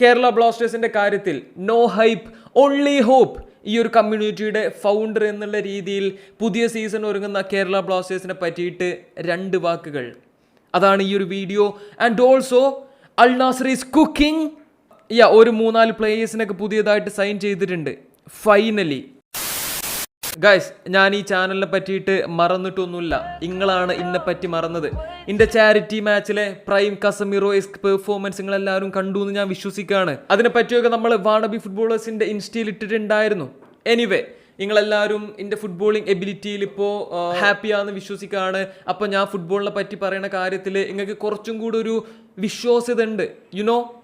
കേരള ബ്ലാസ്റ്റേഴ്സിന്റെ കാര്യത്തിൽ no hype only hope ഈ ഒരു കമ്മ്യൂണിറ്റിയുടെ ഫൗണ്ടർ എന്നുള്ള രീതിയിൽ പുതിയ സീസൺ ഒരുങ്ങുന്ന കേരള ബ്ലാസ്റ്റേഴ്സിനെ പറ്റിയിട്ട് രണ്ട് വാക്കുകൾ. അതാണ് ഈ ഒരു video and also Al Nassr is cooking yeah ഒരു മൂന്നാൽ പ്ലേയേഴ്സിനൊക്കെ പുതിയതായിട്ട് സൈൻ ചെയ്തിട്ടുണ്ട്. ഫൈനലി ഗൈസ് ഞാൻ ഈ ചാനലിനെ പറ്റിയിട്ട് മറന്നിട്ടൊന്നുമില്ല. നിങ്ങളാണ് ഇന്നെ പറ്റി മറന്നത്. ഇന്റെ ചാരിറ്റി മാച്ചിലെ പ്രൈം കസമിറോ എസ്ക് പെർഫോമൻസ് നിങ്ങൾ എല്ലാവരും കണ്ടു എന്ന് ഞാൻ വിശ്വസിക്കുകയാണ്. അതിനെ പറ്റിയൊക്കെ നമ്മൾ വാണബി ഫുട്ബോളേഴ്സിന്റെ ഇൻസ്റ്റയിൽ ഇട്ടിട്ടുണ്ടായിരുന്നു. എനിവേ നിങ്ങളെല്ലാവരും എന്റെ ഫുട്ബോളിംഗ് എബിലിറ്റിയിൽ ഇപ്പോൾ ഹാപ്പിയാന്ന് വിശ്വസിക്കുകയാണ്. അപ്പോൾ ഞാൻ ഫുട്ബോളിനെ പറ്റി പറയുന്ന കാര്യത്തിൽ നിങ്ങൾക്ക് കുറച്ചും കൂടി ഒരു വിശ്വാസ്യത ഉണ്ട് യുനോ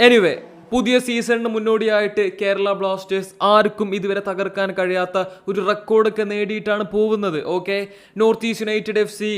എനിവേ പുതിയ സീസണിന് മുന്നോടിയായിട്ട് കേരള ബ്ലാസ്റ്റേഴ്സ് ആർക്കും ഇതുവരെ തകർക്കാൻ കഴിയാത്ത ഒരു റെക്കോർഡൊക്കെ നേടിയിട്ടാണ് പോകുന്നത് okay? North East United F C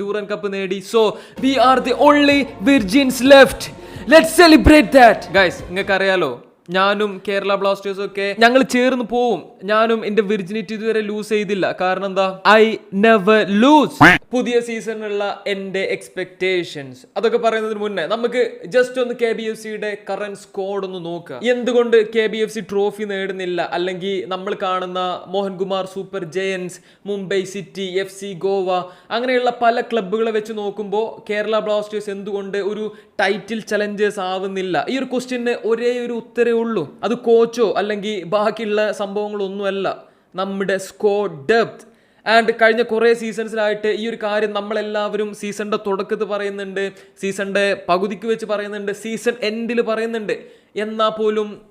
Durand cup നേടി. So we are the only virgins left. Let celebrate that guys നിങ്ങൾക്ക് അറിയാലോ ഞാനും കേരള ബ്ലാസ്റ്റേഴ്സും ഒക്കെ ഞങ്ങൾ ചേർന്ന് പോവും. ഞാനും എന്റെ വിർജിനിറ്റി ഇതുവരെ ലൂസ് ചെയ്തില്ല. കാരണം എന്താ? ഐ നെവർ ലൂസ് പുതിയ സീസണിലുള്ള എന്റെ എക്സ്പെക്ടേഷൻസ് അതൊക്കെ പറയുന്നതിന് മുന്നേ നമുക്ക് ജസ്റ്റ് ഒന്ന് കെ ബി എഫ് സിയുടെ കറന്റ് സ്കോഡ് ഒന്ന് നോക്കുക. എന്തുകൊണ്ട് K B F C trophy നേടുന്നില്ല? അല്ലെങ്കിൽ നമ്മൾ കാണുന്ന Mohankumar super giants Mumbai city F C Goa അങ്ങനെയുള്ള പല ക്ലബ്ബുകളെ വെച്ച് നോക്കുമ്പോൾ കേരള ബ്ലാസ്റ്റേഴ്സ് എന്തുകൊണ്ട് ഒരു ടൈറ്റിൽ ചലഞ്ചേഴ്സ് ആവുന്നില്ല? ഈ ഒരു ക്വസ്റ്റ്യന് ഒരേ ഒരു ഉത്തരേ ഉള്ളൂ. അത് കോച്ചോ അല്ലെങ്കിൽ ബാക്കിയുള്ള സംഭവങ്ങളൊന്നുമല്ല. നമ്മുടെ സ്കോ ഡെപ്ത് ആൻഡ് കഴിഞ്ഞ കുറേ സീസൺസിലായിട്ട് ഈ ഒരു കാര്യം നമ്മളെല്ലാവരും സീസണിന്റെ തുടക്കത്തിൽ പറയുന്നുണ്ട് സീസണിന്റെ പകുതിക്ക് വെച്ച് പറയുന്നുണ്ട് സീസൺ എൻഡിൽ പറയുന്നുണ്ട്. എന്നാൽ പോലും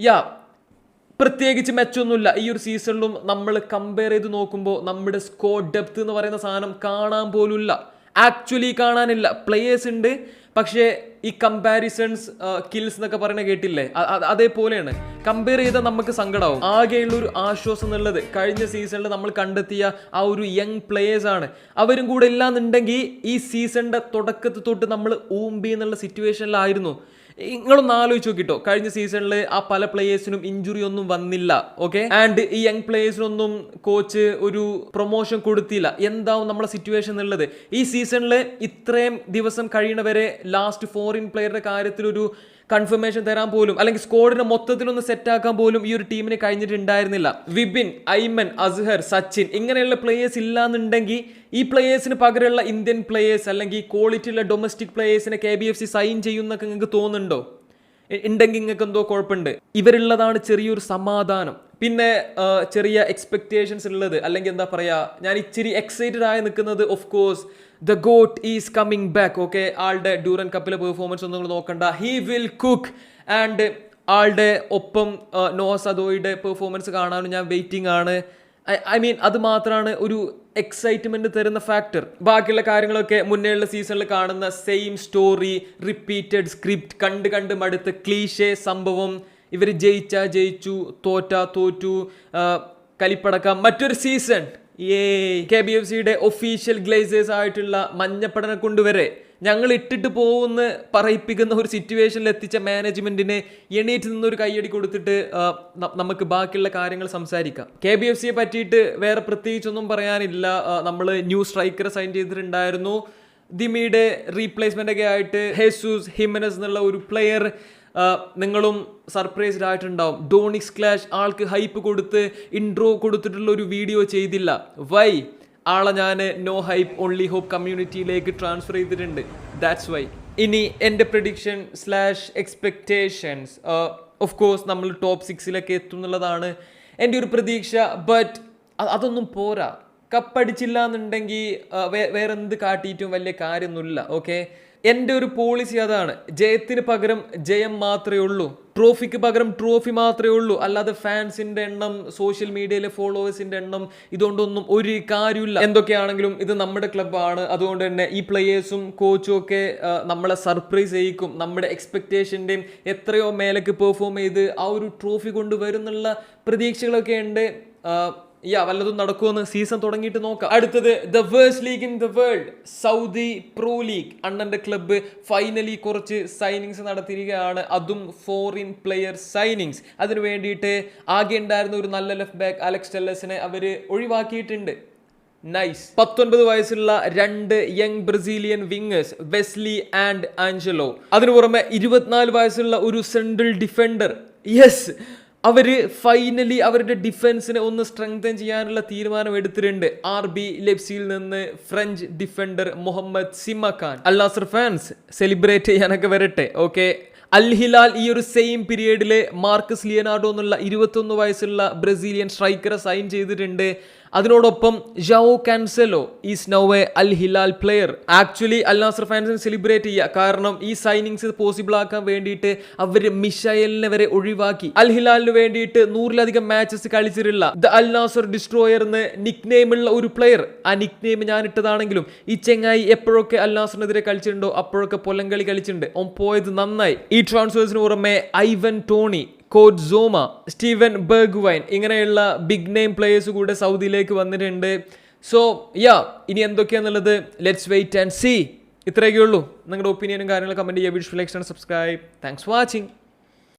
യാ പ്രത്യേകിച്ച് മെച്ചൊന്നുമില്ല. ഈ ഒരു സീസണിലും നമ്മൾ കമ്പയർ ചെയ്ത് നോക്കുമ്പോൾ നമ്മുടെ സ്കോ ഡെപ്ത് എന്ന് പറയുന്ന സാധനം കാണാൻ പോലുമില്ല. ആക്ച്വലി കാണാനില്ല. പ്ലേയേഴ്സ് ഉണ്ട് പക്ഷേ ഈ കമ്പാരിസൺസ് കിൽസ് എന്നൊക്കെ പറയുന്നത് കേട്ടില്ലേ? അതേപോലെയാണ്. കമ്പയർ ചെയ്താൽ നമുക്ക് സങ്കടമാവും ആകെയുള്ള ഒരു ആശ്വാസം എന്നുള്ളത് കഴിഞ്ഞ സീസണിൽ നമ്മൾ കണ്ടെത്തിയ ആ ഒരു യങ് പ്ലേയേഴ്സ് ആണ്. അവരും കൂടെ ഇല്ലാന്നുണ്ടെങ്കിൽ ഈ സീസണിന്റെ തുടക്കത്തിൽ തൊട്ട് നമ്മൾ ഊമ്പി എന്നുള്ള സിറ്റുവേഷനിലായിരുന്നു നിങ്ങളൊന്ന് ആലോചിച്ച് നോക്കിട്ടോ. കഴിഞ്ഞ സീസണിൽ ആ പല പ്ലേയേഴ്സിനും ഇഞ്ചുറി ഒന്നും വന്നില്ല ഓക്കെ ആൻഡ് ഈ യങ് പ്ലേയേഴ്സിനൊന്നും കോച്ച് ഒരു പ്രൊമോഷൻ കൊടുത്തില്ല. എന്താവും നമ്മുടെ സിറ്റുവേഷൻ എന്നുള്ളത്? ഈ സീസണിൽ ഇത്രയും ദിവസം കഴിയണവരെ ലാസ്റ്റ് ഫോറിൻ പ്ലെയറുടെ കാര്യത്തിൽ ഒരു കൺഫർമേഷൻ തരാൻ പോലും അല്ലെങ്കിൽ സ്കോഡിനെ മൊത്തത്തിലൊന്ന് സെറ്റ് ആക്കാൻ പോലും ഈ ഒരു ടീമിന് കഴിഞ്ഞിട്ടുണ്ടായിരുന്നില്ല. വിപിൻ ഐമൻ അസ്ഹർ സച്ചിൻ ഇങ്ങനെയുള്ള പ്ലേയേഴ്സ് ഇല്ലാന്നുണ്ടെങ്കിൽ ഈ പ്ലേയേഴ്സിന് പകരമുള്ള ഇന്ത്യൻ പ്ലേയേഴ്സ് അല്ലെങ്കിൽ ക്വാളിറ്റി ഉള്ള domestic പ്ലേയേഴ്സിനെ K B F C sign ചെയ്യുന്നൊക്കെ നിങ്ങൾക്ക് തോന്നുന്നുണ്ടോ? ഉണ്ടെങ്കിൽ നിങ്ങൾക്ക് എന്തോ കുഴപ്പമുണ്ട്. ഇവരുള്ളതാണ് ചെറിയൊരു സമാധാനം. പിന്നെ ചെറിയ എക്സ്പെക്റ്റേഷൻസ് ഉള്ളത് അല്ലെങ്കിൽ എന്താ പറയുക ഞാൻ ഇച്ചിരി എക്സൈറ്റഡ് ആയി നിൽക്കുന്നത് of course the goat is coming back okay ആളുടെ ഡ്യൂറൻ കപ്പിലെ പെർഫോമൻസ് ഒന്നും നിങ്ങൾ നോക്കണ്ട. ഹി വിൽ കുക്ക് ആൻഡ് ആളുടെ ഒപ്പം നോസ് അതോയുടെ പെർഫോമൻസ് കാണാനും ഞാൻ വെയിറ്റിംഗ് ആണ്. ഐ മീൻ അത് മാത്രമാണ് ഒരു എക്സൈറ്റ്മെന്റ് തരുന്ന ഫാക്ടർ ബാക്കിയുള്ള കാര്യങ്ങളൊക്കെ മുന്നേയുള്ള സീസണിൽ കാണുന്ന സെയിം സ്റ്റോറി റിപ്പീറ്റഡ് സ്ക്രിപ്റ്റ് കണ്ട് കണ്ട് മടുത്ത് ക്ലീഷേ സംഭവം ഇവർ ജയിച്ച ജയിച്ചു തോറ്റ തോറ്റു കലിപ്പടക്കം. മറ്റൊരു സീസൺ ഏ കെ ബി എഫ് സിയുടെ ഒഫീഷ്യൽ ഗ്ലേസേഴ്സ് ആയിട്ടുള്ള മഞ്ഞപ്പടനെ കൊണ്ടുവരെ ഞങ്ങൾ ഇട്ടിട്ട് പോകുമെന്ന് പറയിപ്പിക്കുന്ന ഒരു സിറ്റുവേഷനിൽ എത്തിച്ച മാനേജ്മെന്റിന് എണീറ്റ് നിന്നൊരു കൈയടി കൊടുത്തിട്ട് നമുക്ക് ബാക്കിയുള്ള കാര്യങ്ങൾ സംസാരിക്കാം. കെ ബി എഫ് സിയെ പറ്റിയിട്ട് വേറെ പ്രത്യേകിച്ചൊന്നും പറയാനില്ല. നമ്മൾ ന്യൂ സ്ട്രൈക്കറെ സൈൻ ചെയ്തിട്ടുണ്ടായിരുന്നു. ദിമിയുടെ റീപ്ലേസ്മെന്റ് ഒക്കെ ആയിട്ട് ഹെസൂസ് ഹിമനസ് എന്നുള്ള ഒരു പ്ലെയർ നിങ്ങളും സർപ്രൈസ്ഡ് ആയിട്ടുണ്ടാവും. ഡോണിക്സ് ക്ലാഷ് ആൾക്ക് ഹൈപ്പ് കൊടുത്ത് ഇൻട്രോ കൊടുത്തിട്ടുള്ള ഒരു വീഡിയോ ചെയ്തില്ല. വൈ ആളെ ഞാൻ നോ ഹൈപ്പ് ഓൺലി ഹോപ്പ് കമ്മ്യൂണിറ്റിയിലേക്ക് ട്രാൻസ്ഫർ ചെയ്തിട്ടുണ്ട്. ദാറ്റ്സ് വൈ ഇനി എന്റെ prediction slash expectations of course നമ്മൾ ടോപ്പ് സിക്സിലൊക്കെ എത്തും എന്നുള്ളതാണ് എന്റെ ഒരു പ്രതീക്ഷ ബട്ട് അതൊന്നും പോരാ. കപ്പടിച്ചില്ല എന്നുണ്ടെങ്കിൽ വേറെ എന്ത് കാട്ടിയിട്ടും വലിയ കാര്യമൊന്നുമില്ല ഓക്കെ എന്റെ ഒരു പോളിസി അതാണ്. ജയത്തിന് പകരം ജയം മാത്രമേ ഉള്ളൂ. ട്രോഫിക്ക് പകരം ട്രോഫി മാത്രമേ ഉള്ളൂ. അല്ലാതെ ഫാൻസിന്റെ എണ്ണം സോഷ്യൽ മീഡിയയിലെ ഫോളോവേഴ്സിന്റെ എണ്ണം ഇതുകൊണ്ടൊന്നും ഒരു കാര്യമില്ല. എന്തൊക്കെയാണെങ്കിലും ഇത് നമ്മുടെ ക്ലബ്ബാണ് അതുകൊണ്ട് തന്നെ ഈ പ്ലെയേഴ്സും കോച്ചും ഒക്കെ നമ്മളെ സർപ്രൈസ് ചെയ്യിക്കും. നമ്മുടെ എക്സ്പെക്റ്റേഷന്റെയും എത്രയോ മേലേക്ക് പെർഫോം ചെയ്ത് ആ ഒരു ട്രോഫി കൊണ്ടുവരുന്നുള്ള പ്രതീക്ഷകളൊക്കെ ഉണ്ട്. യാ വല്ലതും നടക്കുമെന്ന് സീസൺ തുടങ്ങിയിട്ട് നോക്കാം. അടുത്തത് the worst league in the world Saudi pro league അണ്ണന്റെ ക്ലബ്ബ് ഫൈനലി കുറച്ച് സൈനിങ്സ് നടത്തിയിരിക്കുകയാണ്. അതും ഫോറിൻ പ്ലെയർ സൈനിങ്സ് അതിനു വേണ്ടിയിട്ട് ആകെ ഉണ്ടായിരുന്ന ഒരു നല്ല ലെഫ്റ്റ് ബാക്ക് അലക്സ് ടെല്ലസിനെ അവർ ഒഴിവാക്കിയിട്ടുണ്ട്. നൈസ് പത്തൊൻപത് വയസ്സുള്ള രണ്ട് young Brazilian wingers Wesley and Angelo അതിനു പുറമെ ഇരുപത്തിനാല് വയസ്സുള്ള ഒരു സെൻട്രൽ ഡിഫൻഡർ യെസ് അവർ ഫൈനലി അവരുടെ ഡിഫൻസിനെ ഒന്ന് സ്ട്രെങ്തൻ ചെയ്യാനുള്ള തീരുമാനം എടുത്തിട്ടുണ്ട്. ആർ ബി ലെപ്സിയിൽ നിന്ന് French defender Mohamed Simakan Al Nassr fans celebrate ചെയ്യാനൊക്കെ വരട്ടെ. ഓക്കെ അൽ ഹിലാൽ ഈ ഒരു സെയിം പീരീഡിൽ മാർക്കസ് ലിയനാർഡോ എന്നുള്ള ഇരുപത്തൊന്ന് വയസ്സുള്ള ബ്രസീലിയൻ സ്ട്രൈക്കറെ സൈൻ ചെയ്തിട്ടുണ്ട്. അതിനോടൊപ്പം Joao Cancelo is now a Al Hilal player. Actually Al Nassr ഫാൻസിന് celebrate ചെയ്യുക. കാരണം ഈ സൈനിങ്സ് പോസിബിൾ ആക്കാൻ വേണ്ടിയിട്ട് അവർ മിഷയലിനെ വരെ ഒഴിവാക്കി. അൽ ഹിലാലിന് വേണ്ടിയിട്ട് നൂറിലധികം മാച്ചസ് കളിച്ചിട്ടുള്ള ദ അൽ നാസർ ഡിസ്ട്രോയർ എന്ന് നിക് ഉള്ള ഒരു പ്ലെയർ ആ നിക് നെയിം ഞാൻ ഇട്ടതാണെങ്കിലും ഈ ചെങ്ങായി എപ്പോഴൊക്കെ അൽ നാസറിനെതിരെ കളിച്ചിട്ടുണ്ടോ അപ്പോഴൊക്കെ പൊലങ്കളി കളിച്ചിട്ടുണ്ട്. ഓൻ പോയത് നന്നായി. ഈ ട്രാൻസ്ഫേഴ്സിന് പുറമെ ഐവൻ ടോണി കോച്ച് സോമ സ്റ്റീവൻ ബെർഗ്വൈൻ ഇങ്ങനെയുള്ള ബിഗ് നെയിം പ്ലേയേഴ്സ് കൂടെ സൗദിയിലേക്ക് വന്നിട്ടുണ്ട്. സോ യാ ഇനി എന്തൊക്കെയാണെന്നുള്ളത് ലെറ്റ്സ് വെയിറ്റ് ആൻഡ് സി ഇത്രയൊക്കെ ഉള്ളൂ നിങ്ങളുടെ ഒപ്പീനിയനും കാര്യങ്ങളും കമന്റ് ചെയ്യുക. Video like subscribe thanks watching